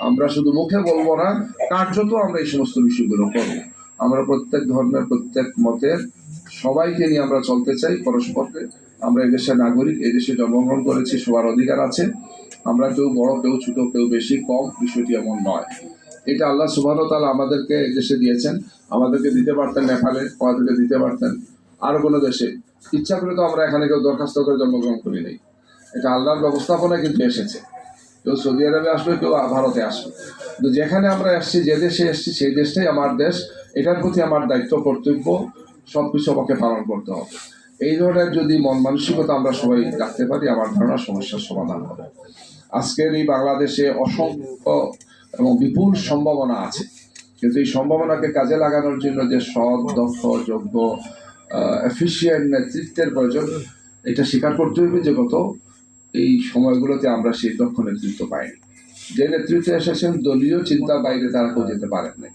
আমরা শুধু মুখে বলব না, কার্যত আমরা এই সমস্ত বিষয়গুলো করব। আমরা প্রত্যেক ধর্মের, প্রত্যেক মতের সবাইকে নিয়ে আমরা চলতে চাই পরস্পরকে। আমরা এদেশের নাগরিক এদেশে জন্মগ্রহণ করেছি, সবার অধিকার আছে। আমরা কেউ বড়, কেউ ছোট, কেউ বেশি, কম, বিষয়টি এমন নয়। এটা আল্লাহ সুবাহ তালা আমাদেরকে এদেশে দিয়েছেন। আমাদেরকে দিতে পারতেন নেপালে আমাদেরকে দিতে পারতেন। আরও কোনো দেশে। ইচ্ছা করে তো আমরা এখানে কেউ দরখাস্ত করে জন্মগ্রহণ করি নাই। এটা আল্লাহর ব্যবস্থাপনায় কিন্তু এসেছে। কেউ সৌদি আরবে আসবে কেউ ভারতে আসবে। কিন্তু যেখানে আমরা এসছি, যে দেশে এসছি, সেই দেশটাই আমার দেশ। এটার প্রতি আমার দায়িত্ব, কর্তব্য সব কিছু আমাকে পালন করতে হবে। এই ধরনের যদি মন মানসিকতা আমরা সবাই রাখতে পারি, আমার ধারণা সমস্যার সমাধান হবে। আজকের এই বাংলাদেশে অসংখ্য এবং বিপুল সম্ভাবনা আছে। কিন্তু এই সম্ভাবনাকে কাজে লাগানোর জন্য যে সৎ, দক্ষ, যোগ্য এফিসিয়েন্ট নেতৃত্বের প্রয়োজন, এটা স্বীকার করতে হবে যে গত এই সময়গুলোতে আমরা সেই দক্ষ নেতৃত্ব পাইনি। যে নেতৃত্বে এসেছেন, দলীয় চিন্তার বাইরে তারা কেউ যেতে পারেন নাই।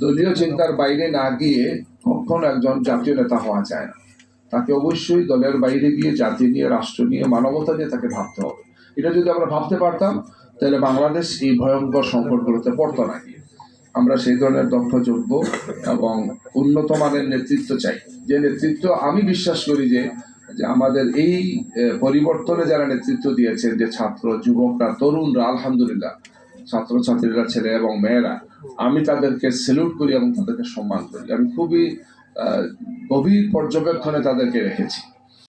দলীয় চিন্তার বাইরে না গিয়ে কখনো একজন জাতীয় নেতা হওয়া যায় না। তাকে অবশ্যই দলের বাইরে গিয়ে জাতি নিয়ে, রাষ্ট্র নিয়ে, মানবতা নিয়ে তাকে ভাবতে হবে। এটা যদি আমরা ভাবতে পারতাম, তাহলে বাংলাদেশ এই ভয়ঙ্কর সংকটগুলোতে পড়তো না আমরা সেই ধরনের দক্ষ যোগ্য এবং উন্নত মানের নেতৃত্ব চাই। যে নেতৃত্ব আমি বিশ্বাস করি যে যে আমাদের এই পরিবর্তনে যারা নেতৃত্ব দিয়েছেন যে ছাত্র, যুবকরা, তরুণরা, আলহামদুলিল্লাহ ছাত্র ছাত্রীরা ছেলে এবং মেয়েরা, আমি তাদেরকে সেলুট করি এবং তাদেরকে সম্মান করি। আমি খুবই গভীর পর্যবেক্ষণে তাদেরকে রেখেছি।